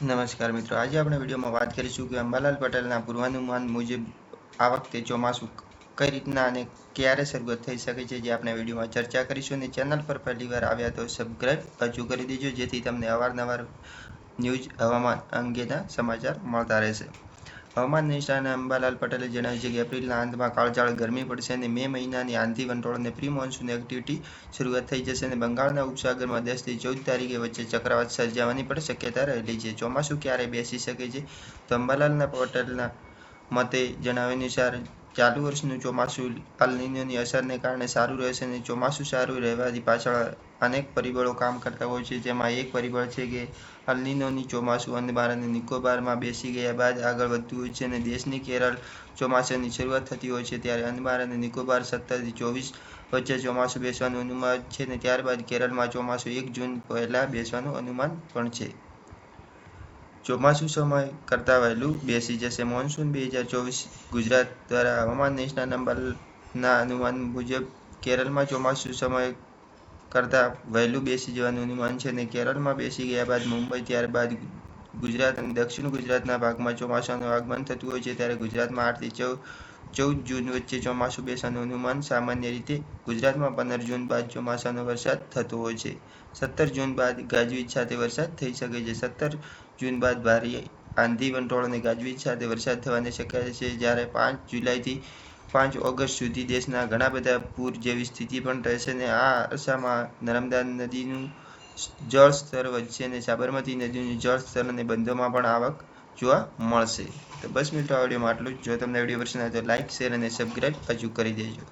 નમસ્કાર મિત્રો. આજે આપણે વિડીયોમાં વાત કરીશું કે અંબાલાલ પટેલના પૂર્વાનુમાન મુજબ આ વખતે ચોમાસું કઈ રીતના અને ક્યારે શરૂઆત થઈ શકે છે જે આપણે વિડીયોમાં ચર્ચા કરીશું અને ચેનલ પર પહેલીવાર આવ્યા તો સબસ્ક્રાઈબ હજુ કરી દેજો, જેથી તમને અવારનવાર ન્યૂઝ હવામાન અંગેના સમાચાર મળતા રહેશે. હવામાન નિષ્ણાત અંબાલાલ પટેલે જણાવ્યું છે કે એપ્રિલના અંતમાં કાળઝાળ ગરમી પડશે અને મે મહિનાની આંધી વંટોળ અને પ્રી મોન્સૂન એક્ટિવિટી શરૂઆત થઈ જશે અને બંગાળના ઉપસાગરમાં દસથી ચૌદ તારીખે વચ્ચે ચક્રવાત સર્જાવાની પણ શક્યતા રહેલી છે. ચોમાસું ક્યારે બેસી શકે છે? તો અંબાલાલના પટેલના મતે જણાવ્યા અનુસાર ચાલુ વર્ષનું ચોમાસું અલનીનોની અસરને કારણે સારું રહેશે અને ચોમાસું સારું રહેવાથી પાછળ અનેક પરિબળો કામ કરતા હોય છે. જેમાં એક પરિબળ છે કે અલનિનોની ચોમાસું અંદમાન અને નિકોબારમાં બેસી ગયા બાદ આગળ વધતું હોય છે અને દેશની કેરળ ચોમાસાની શરૂઆત થતી હોય છે ત્યારે અંદમાન અને નિકોબાર સત્તરથી ચોવીસ વચ્ચે ચોમાસું બેસવાનું અનુમાન છે અને ત્યારબાદ કેરળમાં ચોમાસું એક જૂન પહેલાં બેસવાનું અનુમાન પણ છે. ચોમાસું સમય કરતાં વહેલું બેસી જશે. મોન્સૂન બે હજાર ચોવીસ ગુજરાત દ્વારા હવામાન નિષ્ણા નંબરના અનુમાન મુજબ કેરળમાં ચોમાસું સમય કરતાં વહેલું બેસી જવાનું અનુમાન છે અને કેરળમાં બેસી ગયા બાદ મુંબઈ ત્યારબાદ ગુજરાત અને દક્ષિણ ગુજરાતના ભાગમાં ચોમાસાનું આગમન થતું હોય છે. ત્યારે ગુજરાતમાં આઠથી ચૌદ ચૌદ જૂન વચ્ચે ચોમાસું બેસવાનું અનુમાન સામાન્ય રીતે ગુજરાતમાં પંદર જૂન બાદ ચોમાસાનો વરસાદ થતો હોય છે. સત્તર જૂન બાદ ગાજવીજ સાથે વરસાદ થઈ શકે છે. સત્તર જૂન બાદ ભારે આંધી, વંટોળ અને ગાજવીજ સાથે વરસાદ થવાની શક્યતા છે. જ્યારે પાંચ જુલાઈથી પાંચ ઓગસ્ટ સુધી દેશના ઘણા બધા પૂર જેવી સ્થિતિ પણ રહેશે અને આ અરસામાં નર્મદા નદીનું જળસ્તર વધશે અને સાબરમતી નદીનું જળસ્તર અને બંધોમાં પણ આવક જોવા મળશે. તો બસ મિત્રો, આ વિડીયોમાં આટલું જ. તમને વીડિયો પસંદ આવે તો લાઇક શેર અને સબસ્ક્રાઈબ હજુ કરી દેજો.